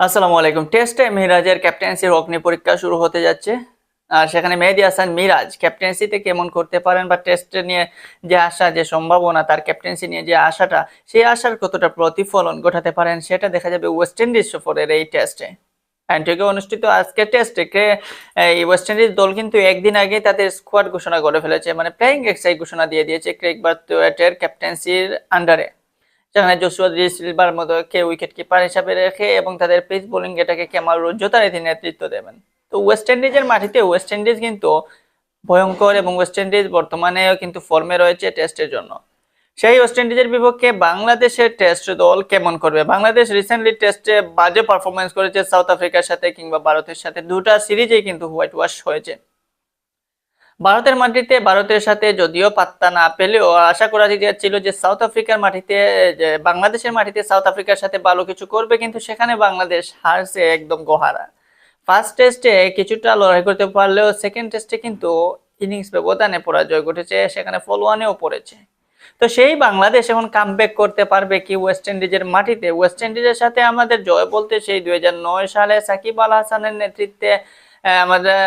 আসসালামু আলাইকুম। টেস্টে মিরাজের ক্যাপ্টেন্সির অগ্নি পরীক্ষা শুরু হতে যাচ্ছে। আর সেখানে মেহেদি হাসান মিরাজ ক্যাপ্টেন্সিতে কেমন করতে পারেন বা টেস্টে নিয়ে যে আশা, যে সম্ভাবনা, তার ক্যাপ্টেন্সি নিয়ে যে আশাটা, সেই আশার কতটা প্রতিফলন ঘটাতে পারেন সেটা দেখা যাবে ওয়েস্ট ইন্ডিজ সফরের এই টেস্টে অ্যান্টিকে অনুষ্ঠিত আজকে টেস্টে এই ওয়েস্ট ইন্ডিজ দল কিন্তু একদিন আগে তাদের স্কোয়াড ঘোষণা করে ফেলেছে মানে প্লেয়িং এক্সাই ঘোষণা দিয়ে দিয়েছে ক্রেক বার্থওয়েটের ক্যাপ্টেন্সির আন্ডারে সেখানে জসুয়া সিলভার মতোকে উইকেট কিপার হিসাবে রেখে এবং তাদের পেস বোলিং এটাকে কেমাল রোজ্জতারে নেতৃত্ব দেবেন। তো ওয়েস্ট ইন্ডিজের মাটিতে ওয়েস্ট ইন্ডিজ কিন্তু ভয়ঙ্কর এবং ওয়েস্ট ইন্ডিজ বর্তমানেও কিন্তু ফর্মে রয়েছে টেস্টের জন্য। সেই ওয়েস্ট ইন্ডিজের বিপক্ষে বাংলাদেশের টেস্ট দল কেমন করবে? বাংলাদেশ রিসেন্টলি টেস্টে বাজে পারফরমেন্স করেছে সাউথ আফ্রিকার সাথে কিংবা ভারতের সাথে। দুটা সিরিজেই কিন্তু হোয়াইট ওয়াশ হয়েছে। ভারতের মাটিতে, ভারতের সাথে যদিও পাত্তা না পেলেও আশা করা যাচ্ছিল যে সাউথ আফ্রিকার মাটিতে বাংলাদেশের মাটিতে সাউথ আফ্রিকার সাথে ভালো কিছু করবে, কিন্তু সেখানে বাংলাদেশ হারছে একদম গোহারা। ফার্স্ট টেস্টে কিছুটা লড়াই করতে পারলেও সেকেন্ড টেস্টে কিন্তু ইনিংস ব্যবধানে পরাজয় ঘটেছে, সেখানে ফলোয়ানেও পড়েছে। তো সেই বাংলাদেশ এখন কামব্যাক করতে পারবে কি ওয়েস্ট ইন্ডিজের মাটিতে? ওয়েস্ট ইন্ডিজের সাথে আমাদের জয় বলতে সেই দুই হাজার নয় সালে সাকিব আল হাসানের নেতৃত্বে আমাদের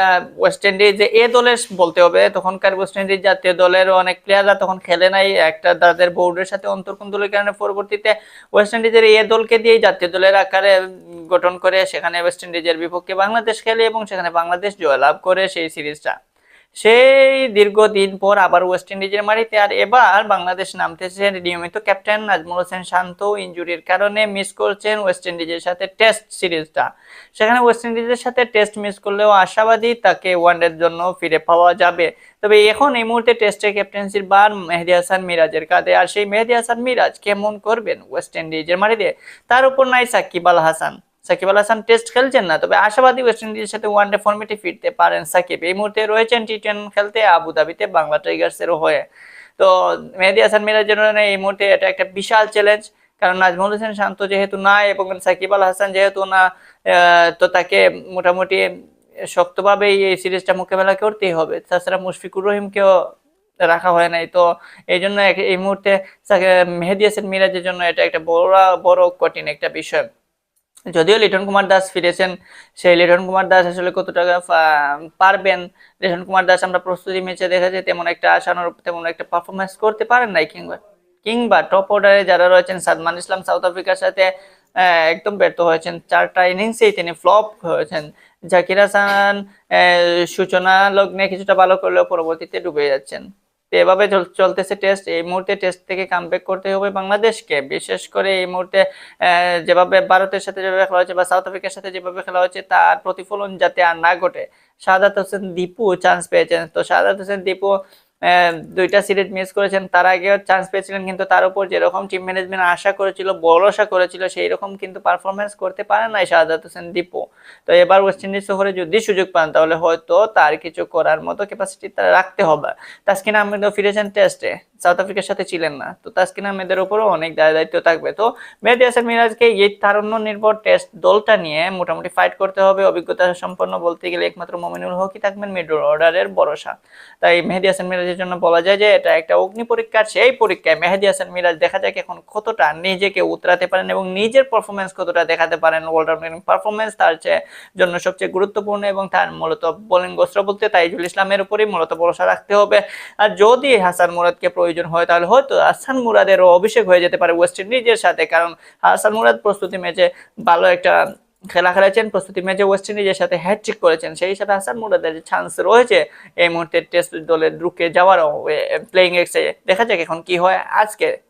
ওয়েস্ট ইন্ডিজ এ দলের বলতে হবে, তখনকার ওয়েস্ট ইন্ডিজ জাতীয় দলের অনেক প্লেয়াররা তখন খেলে নাই। একটা তাদের বোর্ডের সাথে অন্তর্কুন্দলের কারণে পরবর্তীতে ওয়েস্ট ইন্ডিজের এ দলকে দিয়ে জাতীয় দলের আকারে গঠন করে, সেখানে ওয়েস্ট ইন্ডিজের বিপক্ষে বাংলাদেশ খেলে এবং সেখানে বাংলাদেশ জয়লাভ করে সেই সিরিজটা। সেই দীর্ঘদিন পর আবার ওয়েস্ট ইন্ডিজের মাটিতে আর এবার বাংলাদেশ নামতেছে নিয়মিত ক্যাপ্টেন নাজমুল হোসেন শান্ত ইনজুরির কারণে মিস করছেন ওয়েস্ট ইন্ডিজের সাথে টেস্ট সিরিজটা সেখানে ওয়েস্ট ইন্ডিজের সাথে টেস্ট মিস করলেও আশাবাদী তাকে ওয়ানডের জন্য ফিরে পাওয়া যাবে। তবে এখন এই মুহূর্তে টেস্টের ক্যাপ্টেন্সির বার মেহেদি হাসান মিরাজের কাঁধে, আর সেই মেহেদি হাসান মিরাজ কেমন করবেন ওয়েস্ট ইন্ডিজের মাটিতে তার উপর নাই সাকিব আল হাসান। সাকিব আল হাসান টেস্ট খেলছেন না, তবে আশাবাদী ওয়েস্ট ইন্ডিজের সাথে ওয়ানডে ফর্মেটে ফিরতে পারেন সাকিব। এই মুহূর্তে রয়েছেন টি টেন খেলতে আবুধাবিতে বাংলা টাইগার্সেরও হয়ে। তো মেহেদি হাসান মিরাজের জন্য এই মুহূর্তে এটা একটা বিশাল চ্যালেঞ্জ কারণ নাজমুল হোসেন শান্ত যেহেতু নাই এবং সাকিব আল হাসান যেহেতু না তো তাকে মোটামুটি শক্তভাবেই এই সিরিজটা মোকাবেলা করতেই হবে। তাছাড়া মুশফিকুর রহিমকেও রাখা হয় নাই। তো এই জন্য এই মুহূর্তে মেহেদি হাসান মিরাজের জন্য এটা একটা বড় বড় কঠিন একটা বিষয়। যদিও লিটন কুমার দাস ফিরেছেন, সেই লিটন কুমার দাস আসলে কত টাকা পারবেন? লিটন কুমার দাস আমরা প্রস্তুতি ম্যাচে দেখেছি, তেমন একটা আশানুরূপ, তেমন একটা পারফরমেন্স করতে পারেন নাই, কিংবা কিংবা টপ অর্ডারে যারা রয়েছেন, সাদমান ইসলাম সাউথ আফ্রিকার সাথে একদম ব্যর্থ হয়েছেন। চারটা ইনিংসেই তিনি ফ্লপ হয়েছেন। জাকির হাসান সূচনা লগ্নে কিছুটা ভালো করলেও পরবর্তীতে ডুবে যাচ্ছেন। তো এভাবে চল- চলতেছে টেস্ট এই মুহূর্তে টেস্ট থেকে কামব্যাক করতে হবে বাংলাদেশকে। বিশেষ করে এই মুহূর্তে যেভাবে ভারতের সাথে যেভাবে খেলা হয়েছে বা সাউথ আফ্রিকার সাথে যেভাবে খেলা হয়েছে, তার প্রতিফলন যাতে আর না ঘটে। শাহাদ হোসেন দীপু চান্স পেয়েছেন। তো শাহাদ হোসেন দীপু দুইটা সিরিজ মিস করেছেন, তার আগেও চান্স পেয়েছিলেন, কিন্তু তার উপর যেরকম টিম ম্যানেজমেন্ট আশা করেছিল, ভরসা করেছিল সেই রকম কিন্তু পারফরমেন্স করতে পারে নাই শাহাদাত হোসেন দীপু। তো এবার ওয়েস্ট ইন্ডিজ সফরে যদি সুযোগ পান, তাহলে হয়তো তার কিছু করার মতো ক্যাপাসিটি তারা রাখতে হবে। তাসকিন আহমেদও ফিরেছেন টেস্টে সাউথ আফ্রিকার সাথে ছিলেন না। তো তাসকিন আহমেদের উপরও অনেক দায় দায়িত্ব থাকবে। তো মেহেদি হাসান মিরাজকে এই তারুণ্য নির্ভর টেস্ট দলটা নিয়ে মোটামুটি ফাইট করতে হবে। অভিজ্ঞতা সম্পন্ন বলতে গেলে একমাত্র মমিনুল হকই থাকবেন মিডল অর্ডারের ভরসা। তাই মেহেদি হাসান মিরাজের জন্য বলা যায় যে, এটা একটা অগ্নি পরীক্ষার সেই পরীক্ষায় মেহেদি হাসান মিরাজ দেখা যাক এখন কতটা নিজেকে উতরাতে পারেন এবং নিজের পারফরমেন্স কতটা দেখাতে পারেন। অলরাউন্ডিং পারফরমেন্স তার জন্য সবচেয়ে গুরুত্বপূর্ণ এবং তার মূলত বোলিং গোস্ত্র বলতে তাইজুল ইসলামের উপরেই মূলত ভরসা রাখতে হবে। আর যদি হাসান মুরাদকে প্রয়োজন হয়, তাহলে হয়তো আসান মুরাদেরও অভিষেক হয়ে যেতে পারে ওয়েস্ট ইন্ডিজের সাথে। কারণ আসান মুরাদ প্রস্তুতি ম্যাচে ভালো একটা খেলা খেলেছেন, প্রস্তুতি ম্যাচে ওয়েস্ট ইন্ডিজের সাথে হ্যাট্রিক করেছেন। সেই সাথে হাসান মুরাদের যে চান্স রয়েছে, এই মুহূর্তে টেস্ট দলে ঢুকে যাওয়ারও প্লেয়িং এক্সে দেখা যাক এখন কি হয় আজকে